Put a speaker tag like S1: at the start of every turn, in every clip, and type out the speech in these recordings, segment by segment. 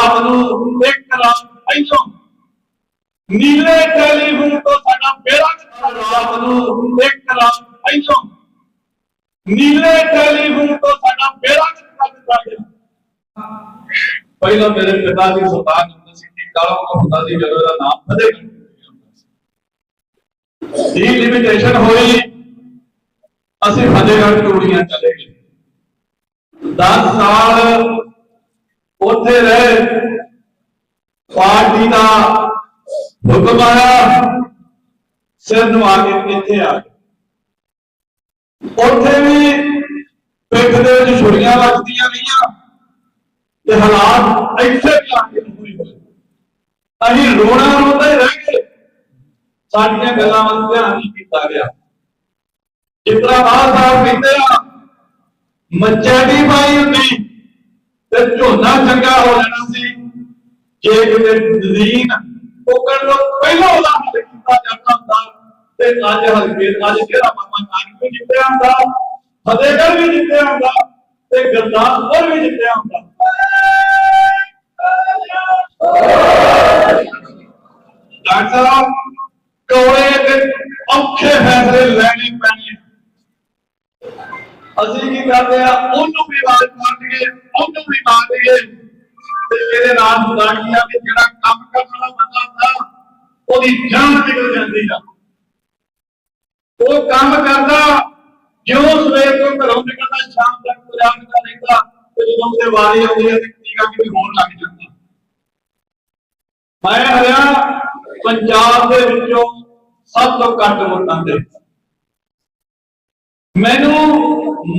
S1: ਰਾਤ ਨੂੰ ਇੱਕ ਰਾਤ ਪਹਿਲਾਂ ਨੀਲੇ ਟੈਲੀਫੋਨ ਤੋਂ ਸਾਡਾ ਬੇੜਾ ਕਿੱਥਾ ਰਾਤ ਨੂੰ ਇੱਕ ਰਾਤ ਪਹਿਲਾਂ ਨੀਲੇ ਟੈਲੀਫੋਨ ਤੋਂ ਸਾਡਾ ਬੇੜਾ ਕਿੱਥਾ ਦਿੱਤਾ ਗਿਆ। ਪਹਿਲਾਂ ਮੇਰੇ ਪਿਤਾ ਜੀ ਸੁਲਤਾਨ ਹੁੰਦਾ ਸੀ ਕਿ ਕਾਲਾ ਹੁੰਦਾ ਸੀ ਜਦੋਂ ਦਾ ਨਾਮ ਫਤਿਹ ਦੀ ਲਿਮਿਟੇਸ਼ਨ ਹੋਈ। ਅਸੀਂ ਫਤਿਹਗੜ੍ਹ ਟੂੜੀਆਂ ਚਲੇ ਗਏ। 10 ਸਾਲ ਉੱਥੇ ਰਹੇ ਪਾਰਟੀ ਦਾ ਹੁਕਮ ਆਇਆ, ਸਿਰ ਨਵਾ ਕੇ ਇੱਥੇ ਆ ਉੱਥੇ ਵੀ ਪਿੱਠ ਦੇ ਵਿੱਚ ਛੁਰੀਆਂ ਵੱਜਦੀਆਂ ਰਹੀਆਂ ਤੇ ਹਾਲਾਤ ਇੱਥੇ ਵੀ ਆ ਕੇ ਹੋਈ ਹੋਏ। ਅਸੀਂ ਰੋਣਾ ਰੋਂਦੇ ਰਹਿ ਗਏ ਸਾਡੀਆਂ ਗੱਲਾਂ ਵੱਲ ਧਿਆਨ ਨਹੀਂ ਕੀਤਾ ਗਿਆ। ਜਿਤਨਾ ਬਾਦ ਸਾਹਿਬ ਕਹਿੰਦੇ ਆ ਮੱਚਾ ਦੀ ਪਾਈ ਹੁੰਦੀ ਤੇ ਝੋਨਾ ਚੰਗਾ ਹੋ ਜਾਣਾ ਸੀ ਜੇ ਕਿਤੇ ਜ਼ਮੀਨ ਉਗਣ ਤੋਂ ਪਹਿਲਾਂ ਉਹਦਾ ਹੱਲ ਕੀਤਾ ਜਾਂਦਾ ਹੁੰਦਾ ਤੇ ਅੱਜ ਹਲਕੇ ਅੱਜ ਕਿਹੜਾ ਮਾਮਾ ਨਾਨਕ ਵੀ ਜਿੱਤਿਆ ਹੁੰਦਾ ਫਤਿਹਗੜ੍ਹ ਵੀ ਜਿੱਤਿਆ ਹੁੰਦਾ ਤੇ ਗੁਰਦਾਸਪੁਰ ਵੀ ਜਿੱਤਿਆ ਹੁੰਦਾ ਡਾਕਟਰ ਸਾਹਿਬ ਕੋਲੇ ਤੇ ਔਖੇ ਫੈਸਲੇ ਲੈਣੇ ਪੈਣੇ ਅਸੀਂ ਕੀ ਕਰਦੇ ਆ ਉਹਨੂੰ ਵੀ ਆਵਾਜ਼ ਮਾਰ ਦਈਏ ਉਹਨੂੰ ਵੀ ਮਾਰ ਦਈਏ ਤੇ ਇਹਦੇ ਨਾਲ ਹੁੰਦਾ ਕੀ ਆ ਕਿ ਜਿਹੜਾ ਕੰਮ ਕਰਨ ਵਾਲਾ ਬੰਦਾ ਹੁੰਦਾ, ਉਹਦੀ ਜਾਨ ਨਿਕਲ ਜਾਂਦੀ ਆ। ਉਹ ਕੰਮ ਕਰਦਾ, ਜਿਉਂ ਸਵੇਰ ਤੋਂ ਘਰੋਂ ਨਿਕਲਦਾ, ਸ਼ਾਮ ਤੱਕ ਗੁਜ਼ਾਰ ਕਰ ਲੈਂਦਾ ਤੇ ਜਦੋਂ ਤੇ ਵਾਰੀ ਆਉਂਦੀ ਹੈ ਤੇ ਟੀਕਾ ਕਿਤੇ ਹੋਣ ਲੱਗ ਜਾਂਦਾ। ਮੈਂ ਹਰਿਆ ਪੰਜਾਬ ਦੇ ਵਿੱਚੋਂ ਸਭ ਤੋਂ ਘੱਟ ਵੋਟਾਂ ਦੇ ਮੈਨੂੰ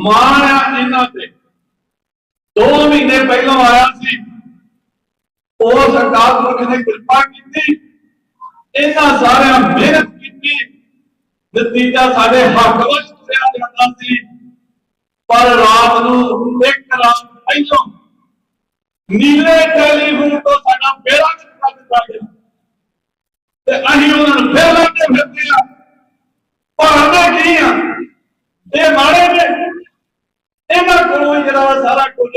S1: ਮਾਣ ਆ ਇਹਨਾਂ ਤੇ। 2 ਮਹੀਨੇ ਪਹਿਲਾਂ ਆਇਆ ਸੀ। ਉਹ ਸਰਕਾਰ ਪੁਰਖ ਨੇ ਕਿਰਪਾ ਕੀਤੀ। ਇਹਨਾਂ ਸਾਰਿਆਂ ਮਿਹਨਤ ਕੀਤੀ। ਨਤੀਜਾ ਸਾਡੇ ਹੱਕ ਵਿੱਚ ਤੁਰਿਆ ਜਾਂਦਾ ਸੀ। ਪਰ ਰਾਤ ਨੂੰ ਇੱਕ ਰਾਤ ਪਹਿਲਾਂ ਨੀਲੇ ਟੈਲੀਫੋਨ ਤੋਂ ਸਾਡਾ ਬੇੜਾ ਕਿੱਥਾ ਦਿੱਤਾ ਗਿਆ? ਤੇ ਅਸੀਂ ਉਹਨਾਂ ਨੂੰ ਫੇਰ ਲਾਉਂਦੇ ਫਿਰਦੇ ਆ ਪਰ ਹਮੇ ਕੀ ਆ? ਇਹ ਮਾੜੇ ਨੇ ਇਹਨਾਂ ਕੋਲੋਂ ਹੀ ਜਿਹੜਾ ਸਾਰਾ ਕੁਝ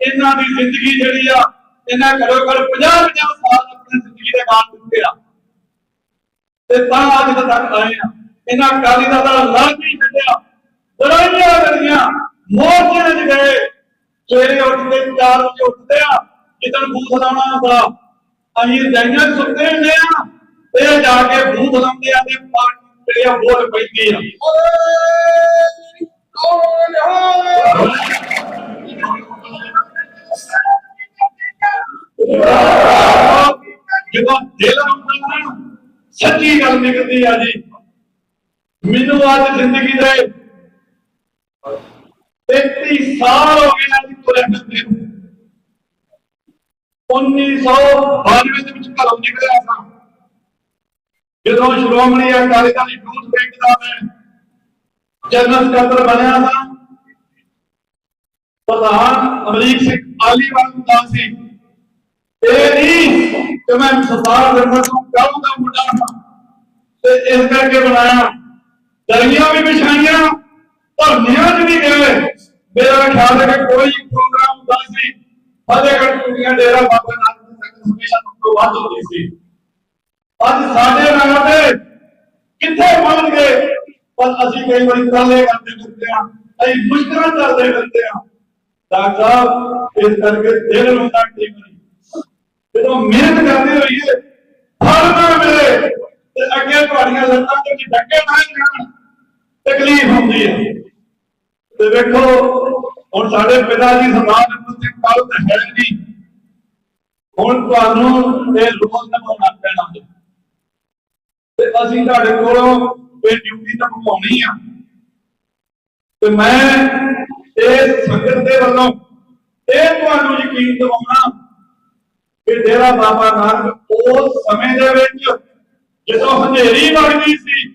S1: ਇਹਨਾਂ ਦੀ ਜ਼ਿੰਦਗੀ ਜਿਹੜੀ ਆ, ਇਹਨਾਂ ਘਰੋਂ ਘਰ 50 50 ਸਾਲ ਆਪਣੀ ਜ਼ਿੰਦਗੀ ਦੇ ਬਾਅਦ ਦਿੱਤੇ ਆ। ਤੇ ਤਾਂ ਅੱਜ ਤੱਕ ਆਏ ਆ। ਇਹਨਾਂ ਕਾਲੀ ਦਾ ਤਾਂ ਲੜ ਨਹੀਂ ਕੱਢਿਆ ਲੜਾਈਆਂ ਲੜੀਆਂ ਮੋਰਚੇ 'ਚ ਗਏ। ਸਵੇਰੇ ਉੱਠ ਕੇ 4 ਵਜੇ ਉੱਠਦੇ ਆ। ਜਿੱਦਣ ਬੂਥ ਲਾਉਣਾ ਹੁੰਦਾ, ਅਸੀਂ ਰਜਾਈਆਂ 'ਚ ਸੁੱਤੇ ਹੁੰਦੇ ਆ। ਤੇ ਜਾ ਕੇ ਬੂਥ ਲਾਉਂਦੇ ਆ ਤੇ ਪਾਰਟੀ ਜਿਹੜੀ ਆ, ਵੋਟ ਪੈਂਦੀ ਆ। ਜਦੋਂ ਦਿਲ ਹੁੰਦਾ ਸੱਚੀ ਗੱਲ ਨਿਕਲਦੀ ਆ ਜੀ ਮੈਨੂੰ ਅੱਜ ਜ਼ਿੰਦਗੀ ਦੇ 33 ਸਾਲ ਹੋ ਗਏ ਨੇ ਤੁਰੇ ਫਿਰਦੇ ਨੂੰ 1992 ਦੇ ਵਿੱਚ ਘਰੋਂ ਨਿਕਲਿਆ ਸਾਂ ਜਦੋਂ ਸ਼੍ਰੋਮਣੀ ਅਕਾਲੀ ਦਲ ਯੂਥ ਬੈਂਕ ਦਾ ਮੈਂ ਜਨਰਲ ਸਕੱਤਰ ਬਣਿਆ ਸਾਂ ਪ੍ਰਧਾਨ ਅਮਰੀਕ ਸਿੰਘ ਆਲੀਵਾਲ ਦਾ ਸੀ। ਇਹ ਨਹੀਂ ਕਿ ਮੈਂ ਸਰਦਾਰ ਦਰਮਾ ਤੋਂ ਕਾਹੂ ਦਾ ਮੁੰਡਾ ਹਾਂ। ਤੇ ਇਸ ਕਰਕੇ ਬਣਾਇਆ। ਦਰੀਆਂ ਵੀ ਵਿਛਾਈਆਂ, ਧਰਨੀਆਂ 'ਚ ਵੀ ਗਏ। ਮੇਰਾ ਖਿਆਲ ਹੈ ਕਿ ਕੋਈ ਪ੍ਰੋਗਰਾਮ ਹੁੰਦਾ ਸੀ। ਫਤਿਹਗੜ੍ਹ ਕੁੜੀਆਂ ਡੇਰਾ ਬਾਬਾ ਨਾਨਕ ਤੱਕ ਹਮੇਸ਼ਾ ਤੋਂ ਵੱਧ ਹੁੰਦੀ ਸੀ। ਅੱਜ ਸਾਡੇ ਨਾਲ ਤੇ ਕਿੱਥੇ ਪਹੁੰਚ ਗਏ? ਪਰ ਅਸੀਂ ਕਈ ਵਾਰੀ ਤਾਲੇ ਕਰਦੇ ਫਿਰਦੇ ਆ ਅਸੀਂ ਮੁਸ਼ਕਲਾਂ ਕਰਦੇ ਫਿਰਦੇ ਆ ਡਾਕਟਰ ਸਾਹਿਬ, ਇਸ ਕਰਕੇ ਦਿਲ ਰੋਂਦਾ ਕਈ ਵਾਰੀ। ਜਦੋਂ ਮਿਹਨਤ ਕਰਦੇ ਹੋਈਏ ਫਲ ਨਾ ਮਿਲੇ ਤੇ ਅੱਗੇ ਤੁਹਾਡੀਆਂ ਲੱਤਾਂ ਦੇ ਡੱਕੇ ਨਾ ਜਾਣ, ਤਕਲੀਫ ਹੁੰਦੀ ਹੈ। ਤੇ ਵੇਖੋ, ਹੁਣ ਸਾਡੇ ਪਿਤਾ ਜੀ ਸਰਦਾਰ ਅਮਰ ਸਿੰਘ ਤਾਂ ਹੈ ਨਹੀਂ। ਹੁਣ ਤੁਹਾਨੂੰ ਇਹ ਰੋਲ ਨਿਭਾਉਣਾ ਪੈਣਾ ਤੇ ਅਸੀਂ ਤੁਹਾਡੇ ਕੋਲੋਂ ਇਹ ਡਿਊਟੀ ਤਾਂ ਨਿਭਾਉਣੀ ਆ। ਤੇ ਮੈਂ ਇਹ ਸੰਗਤ ਦੇ ਵੱਲੋਂ ਇਹ ਤੁਹਾਨੂੰ ਯਕੀਨ ਦਿਵਾਉਣਾ ਕਿ ਡੇਰਾ ਬਾਬਾ ਨਾਨਕ ਉਸ ਸਮੇਂ ਦੇ ਵਿੱਚ ਜਦੋਂ ਹਨੇਰੀ ਵਗਦੀ ਸੀ,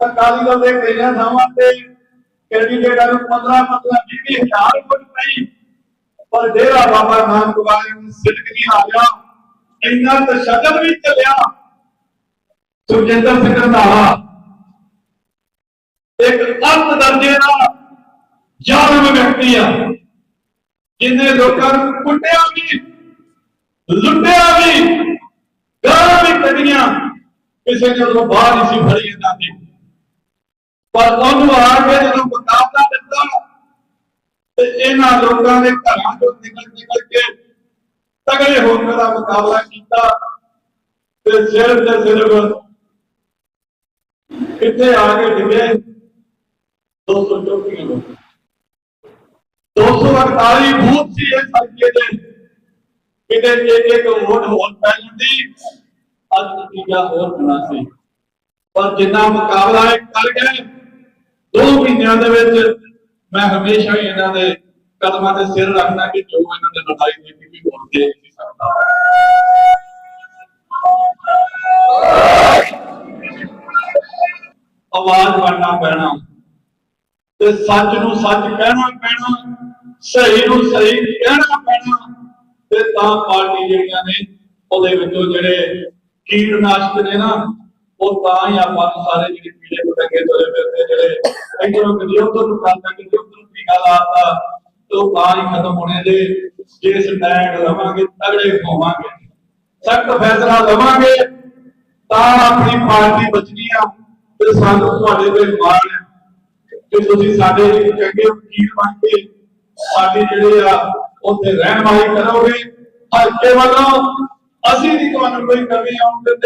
S1: ਤਾਂ ਦਲ ਦੇ ਕਈਆਂ ਥਾਵਾਂ ਤੇ ਕੈਂਡੀਡੇਟਾਂ ਨੂੰ 15 15 20 ਹਜ਼ਾਰ ਵੋਟ ਪਈ, ਪਰ ਡੇਰਾ ਬਾਬਾ ਨਾਨਕ ਵਾਲੇ ਨੂੰ ਸਿੱਧਕ ਨਹੀਂ ਆ ਗਿਆ। ਇੰਨਾ ਤਸ਼ੱਦਦ ਵੀ ਚੱਲਿਆ। ਸੁਖਜਿੰਦਰ ਸਿੰਘ ਰੰਧਾਵਾ ਇੱਕ ਅੱਤ ਦਰਜੇ ਦਾ ਜ਼ਾਲਮ ਵਿਅਕਤੀ ਆ ਜਿਨੇ ਲੋਕਾਂ ਨੂੰ ਕੁੱਟਿਆ ਵੀ, ਲੁੱਟਿਆ ਵੀ, ਗਾਲਾਂ ਵੀ ਕੱਢੀਆਂ, ਕਿਸੇ ਨੇ ਉਦੋਂ ਬਾਹਰ ਨਹੀਂ ਸੀ ਫੜੀ ਇਹਨਾਂ ਪਰ ਉਹਨੂੰ ਆ ਕੇ ਜਦੋਂ ਮੁਕਾਬਲਾ ਦਿੱਤਾ, ਤੇ ਇਹਨਾਂ ਲੋਕਾਂ ਦੇ ਘਰਾਂ ਚੋਂ ਨਿਕਲ ਨਿਕਲ ਕੇ ਤਗੜੇ ਹੋ ਦਾ ਮੁਕਾਬਲਾ ਕੀਤਾ, ਤੇ ਸਿਰਫ ਤੇ ਸਿਰਫ ਕਿੱਥੇ ਆ ਕੇ ਡਿੱਗੇ? 248 ਬੂਥ ਸੀ ਇਸ ਹਲਕੇ ਦੇ ਕਿਤੇ ਇੱਕ ਇੱਕ ਵੋਟ ਹੋਰ ਪੈ ਜਾਂਦੀ। ਅੱਜ ਨਤੀਜਾ ਹੋਰ ਬਣਾ ਸੀ। ਪਰ ਜਿੰਨਾ ਮੁਕਾਬਲਾ ਇਹ ਕਰ ਗਏ ਦੋ ਮਹੀਨਿਆਂ ਦੇ ਵਿੱਚ ਮੈਂ ਹਮੇਸ਼ਾ ਹੀ ਇਹਨਾਂ ਦੇ ਕਦਮਾਂ ਤੇ ਸਿਰ ਰੱਖਣਾ ਕਿ ਜੋ ਇਹਨਾਂ ਦੇ ਲੜਾਈ ਦੇ ਵੀ ਹੋਰ ਦੇ ਨਹੀਂ ਸਕਦਾ ਆਵਾਜ਼ ਬਣਨਾ ਪੈਣਾ। ਤੇ ਸੱਚ ਨੂੰ ਸੱਚ ਕਹਿਣਾ ਪੈਣਾ, ਸਹੀ ਨੂੰ ਸਹੀ ਕਹਿਣਾ ਪੈਣਾ, ਤੇ ਤਾਂ ਪਾਰਟੀ ਜਿਹੜੀਆਂ ਨੇ, ਉਹਦੇ ਵਿੱਚੋਂ ਜਿਹੜੇ ਕੀਟਨਾਸ਼ਕ ਨੇ ਨਾ, ਉਹ ਤਾਂ ਹੀ ਆਪਾਂ ਸਾਰੇ ਜਿਹੜੇ ਪੀਲੇ ਪਤੰਗੇ ਤੁਰੇ ਫਿਰਦੇ ਜਿਹੜੇ ਇੱਧਰੋਂ ਕਦੀ ਉੱਧਰ ਨੂੰ ਕਰਦਾ ਕਦੀ ਉੱਧਰ ਨੂੰ ਟੀਕਾ ਲਾਤਾ, ਤੇ ਤਾਂ ਹੀ ਖਤਮ ਹੋਣੇ ਦੇ ਜੇ ਸਟੈਂਡ ਲਵਾਂਗੇ, ਤਗੜੇ ਹੋਵਾਂਗੇ। ਸਖਤ ਫੈਸਲਾ ਲਵਾਂਗੇ, ਤਾਂ ਆਪਣੀ ਪਾਰਟੀ ਬਚਣੀ ਆ, ਤੇ ਸਾਨੂੰ ਤੁਹਾਡੇ ਤੇ ਮਾਣ ਕਿ ਤੁਸੀਂ ਸਾਡੇ ਚੰਗੇ ਵਕੀਲ ਬਣ ਕੇ ਸਾਡੇ ਜਿਹੜੇ ਆ ਉੱਥੇ ਰਹਿਨਮਾਈ ਕਰੋਗੇ ਹਲਕੇ ਵੱਲੋਂ ਅਸੀਂ ਵੀ ਤੁਹਾਨੂੰ ਕੋਈ ਕਮੀ ਆਉਣ ਦਿੰਦੇ